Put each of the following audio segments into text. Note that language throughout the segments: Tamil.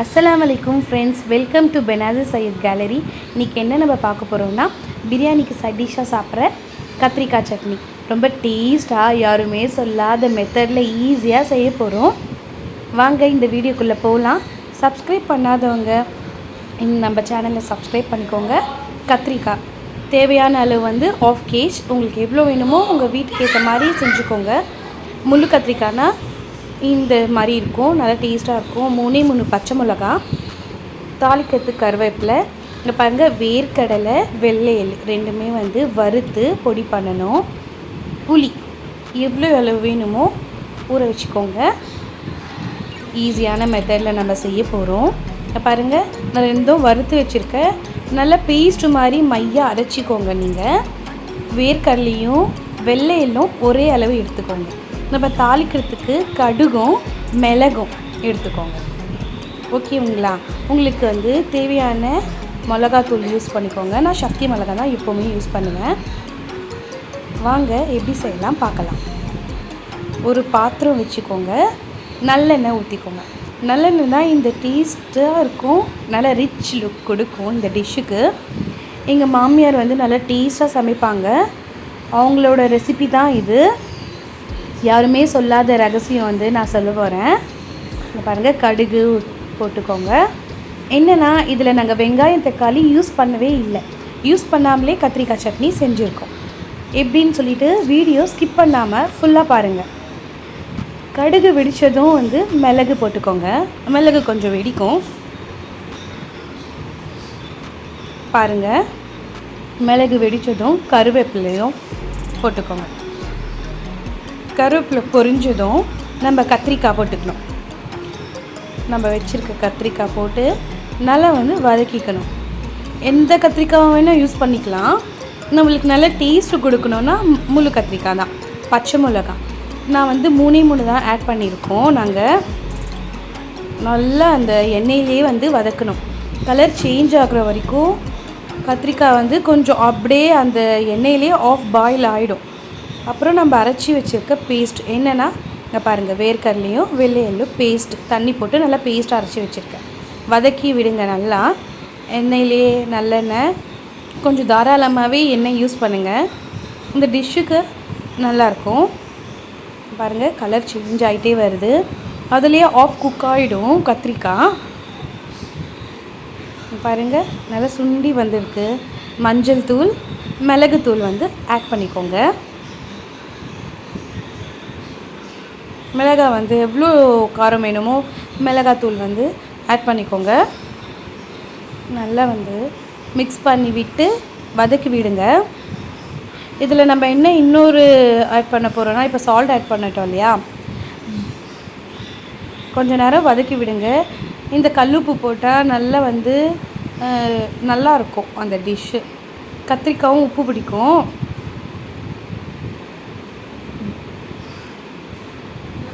அஸ்லாம் வலைக்கும் friends welcome to Benasi Syed gallery இன்றைக்கி என்ன நம்ம பார்க்க போகிறோம்னா பிரியாணிக்கு சடிஷாக சாப்பிட்ற கத்திரிக்காய் சட்னி. ரொம்ப டேஸ்ட்டாக யாருமே சொல்லாத மெத்தடில் ஈஸியாக செய்ய போகிறோம் வாங்க இந்த வீடியோக்குள்ளே போகலாம் சப்ஸ்கிரைப் பண்ணாதவங்க நம்ம சேனலை சப்ஸ்கிரைப் பண்ணிக்கோங்க. கத்திரிக்காய். தேவையான அளவு வந்து ஆஃப் கேஜ் உங்களுக்கு எவ்வளோ வேணுமோ உங்கள் வீட்டுக்கு ஏற்ற மாதிரி செஞ்சுக்கோங்க. முள்ளு கத்திரிக்காய்னா இந்த மாதிரி இருக்கும் நல்லா டேஸ்ட்டாக இருக்கும். மூணே மூணு பச்சை மிளகா தாளிக்கத்து கருவேப்பிலை இங்கே பாருங்கள் வேர்க்கடலை வெள்ளை ரெண்டுமே வந்து வறுத்து பொடி பண்ணணும். புளி எவ்வளோ அளவு வேணுமோ ஊற வச்சுக்கோங்க. ஈஸியான மெத்தடில் நம்ம செய்ய போகிறோம் பாருங்கள் நான் ரெண்டும் வறுத்து வச்சுருக்கேன். நல்லா பேஸ்ட்டு மாதிரி மையாக அரைச்சிக்கோங்க நீங்கள் வேர்க்கடலையும் வெள்ளை ஒரே அளவு எடுத்துக்கோங்க. நம்ம தாளிக்கிறதுக்கு கடுகும் மிளகும் எடுத்துக்கோங்க. ஓகேங்களா உங்களுக்கு வந்து தேவையான மிளகாத்தூள் யூஸ் பண்ணிக்கோங்க. நான் சக்தி மிளகா தான் எப்போவுமே யூஸ் பண்ணுவேன். வாங்க எப்படி செய்யலாம் பார்க்கலாம். ஒரு பாத்திரம் வச்சுக்கோங்க. நல்லெண்ணெய் ஊற்றிக்கோங்க நல்லெண்ணெய் தான் இந்த டேஸ்ட்டாக இருக்கும். நல்ல ரிச் லுக் கொடுக்கும் இந்த டிஷ்ஷுக்கு எங்கள் மாமியார் வந்து நல்லா டேஸ்ட்டாக சமைப்பாங்க. அவங்களோட ரெசிபி தான் இது. யாருமே சொல்லாத ரகசியம் வந்து நான் சொல்ல போகிறேன் பாருங்கள் கடுகு போட்டுக்கோங்க. என்னென்னா இதில் நாங்கள் வெங்காயம் தக்காளி யூஸ் பண்ணவே இல்லை. யூஸ் பண்ணாமலே கத்திரிக்காய் சட்னி செஞ்சுருக்கோம். எப்படின்னு சொல்லிட்டு வீடியோ ஸ்கிப் பண்ணாமல் ஃபுல்லாக பாருங்கள் கடுகு வெடித்ததும் வந்து மிளகு போட்டுக்கோங்க. மிளகு கொஞ்சம் வெடிக்கும். பாருங்கள் மிளகு வெடித்ததும் கருவேப்பிலையும் போட்டுக்கோங்க. கருவேப்பிலை பொரிஞ்சதும் நம்ம கத்திரிக்காய் போட்டுக்கணும். நம்ம வச்சுருக்க கத்திரிக்காய் போட்டு நல்லா வந்து வதக்கிக்கணும். எந்த கத்திரிக்காய் வேணால் யூஸ் பண்ணிக்கலாம். நம்மளுக்கு நல்ல டேஸ்ட்டு கொடுக்கணுன்னா முழு கத்திரிக்காய் தான். பச்சை மிளகாய். நான் வந்து மூணே மூணு தான் ஆட் பண்ணியிருக்கோம். நாங்கள் நல்லா அந்த எண்ணெயிலே வந்து வதக்கணும். கலர் சேஞ்ச் ஆகிற வரைக்கும் கத்திரிக்காய் வந்து கொஞ்சம் அப்படியே அந்த எண்ணெயிலே ஆஃப் பாயில் ஆகிடும் அப்புறம் நம்ம அரைச்சி வச்சுருக்க பேஸ்ட் என்னென்னா இங்கே பாருங்கள் வேர்க்கடலையும் வெள்ளையல்லும் பேஸ்ட் தண்ணி போட்டு நல்லா பேஸ்ட் அரைச்சி வச்சுருக்கேன். வதக்கி விடுங்க நல்லா. எண்ணெயிலே நல்லெண்ணெய் கொஞ்சம் தாராளமாகவே எண்ணெய் யூஸ் பண்ணுங்கள் இந்த டிஷ்ஷுக்கு நல்லாயிருக்கும் பாருங்கள் கலர் சேஞ்ச் ஆகிட்டே வருது. அதுலேயே ஆஃப் குக் ஆகிடும் கத்திரிக்காய். பாருங்கள் நல்லா சுண்டி வந்திருக்கு. மஞ்சள் தூள் மிளகுத்தூள் வந்து ஆட் பண்ணிக்கோங்க. மிளகாய் வந்து எவ்வளோ காரம் வேணுமோ மிளகாத்தூள் வந்து ஆட் பண்ணிக்கோங்க. நல்லா வந்து மிக்ஸ் பண்ணி விட்டு வதக்கி விடுங்க. இதில் நம்ம என்ன இன்னொரு ஆட் பண்ண போகிறோன்னா இப்போ சால்ட் ஆட் பண்ணிட்டோம் இல்லையா? கொஞ்ச நேரம் வதக்கி விடுங்க. இந்த கல்லுப்பு போட்டால் நல்லா வந்து நல்லாயிருக்கும் அந்த டிஷ்ஷு கத்திரிக்காயும் உப்பு பிடிக்கும்.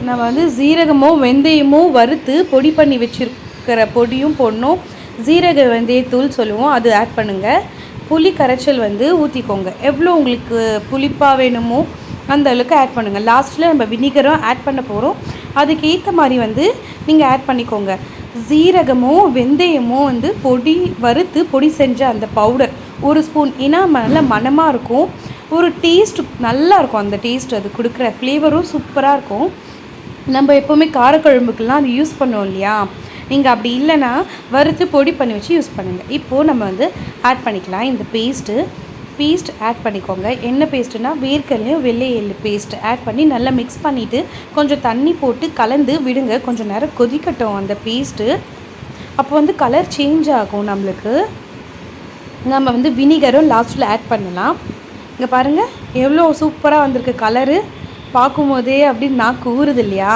நம்ம வந்து ஜீரகமோ வெந்தயமோ வறுத்து பொடி பண்ணி வச்சுருக்கிற பொடியும் போடணும். ஜீரக வெந்தயத்தூள் சொல்லுவோம் அது ஆட் பண்ணுங்கள் புளி கரைச்சல் வந்து ஊற்றிக்கோங்க எவ்வளோ உங்களுக்கு புளிப்பாக வேணுமோ அந்த அளவுக்கு ஆட் பண்ணுங்கள் லாஸ்ட்டில் நம்ம வினிகரும் ஆட் பண்ண போகிறோம் அதுக்கு ஏற்ற மாதிரி வந்து நீங்கள் ஆட் பண்ணிக்கோங்க. ஜீரகமோ வெந்தயமோ வந்து பொடி வறுத்து பொடி செஞ்ச அந்த பவுடர் ஒரு ஸ்பூன் ஏன்னா நல்ல மணமாக இருக்கும். ஒரு டேஸ்ட் நல்லாயிருக்கும் அந்த டேஸ்ட் அது. கொடுக்குற ஃப்ளேவரும் சூப்பராக இருக்கும். நம்ம எப்போவுமே காரக்குழம்புக்கெல்லாம் அது யூஸ் பண்ணுவோம் இல்லையா? நீங்கள் அப்படி இல்லைன்னா வறுத்து பொடி பண்ணி வச்சு யூஸ் பண்ணுங்கள் இப்போது நம்ம வந்து ஆட் பண்ணிக்கலாம். இந்த பேஸ்ட்டு பேஸ்ட் ஆட் பண்ணிக்கோங்க. என்ன பேஸ்ட்டுனா வேர்க்கல்லையும் வெள்ளை எள்ளு பேஸ்ட் ஆட் பண்ணி நல்லா மிக்ஸ் பண்ணிவிட்டு கொஞ்சம் தண்ணி போட்டு கலந்து விடுங்க. கொஞ்சம் நேரம் கொதிக்கட்டும் அந்த பேஸ்ட்டு அப்போ வந்து கலர் சேஞ்ச் ஆகும் நம்மளுக்கு. நம்ம வந்து வினிகரும் லாஸ்ட்டில் ஆட் பண்ணலாம். இங்கே பாருங்கள் எவ்வளோ சூப்பராக வந்திருக்கு கலரு பார்க்கும்போதே அப்படி நாக்கு ஊறுது இல்லையா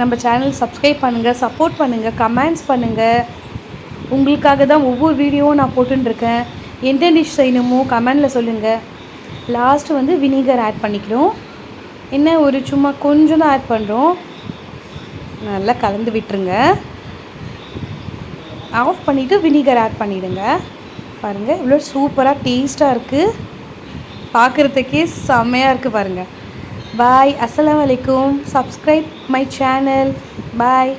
நம்ம சேனல் சப்ஸ்கிரைப் பண்ணுங்கள் சப்போர்ட் பண்ணுங்கள் கமெண்ட்ஸ் பண்ணுங்கள் உங்களுக்காக தான் ஒவ்வொரு வீடியோவும் நான் போட்டுருக்கேன் எந்த டிஷ் செய்யணுமோ கமெண்டில் சொல்லுங்கள் லாஸ்ட்டு வந்து வினிகர் ஆட் பண்ணிக்கிறோம். என்ன ஒரு சும்மா கொஞ்சம் தான் ஆட் பண்ணுறோம் நல்லா கலந்து விட்டுருங்க. ஆஃப் பண்ணிவிட்டு வினிகர் ஆட் பண்ணிவிடுங்க பாருங்கள் இவ்வளோ சூப்பராக டேஸ்ட்டாக இருக்குது பார்க்குறதுக்கே செம்மையாக இருக்குது பாருங்கள் பாய் அஸ்லாம் வலைக்கும் சப்ஸ்கிரைப் மை சேனல் பாய்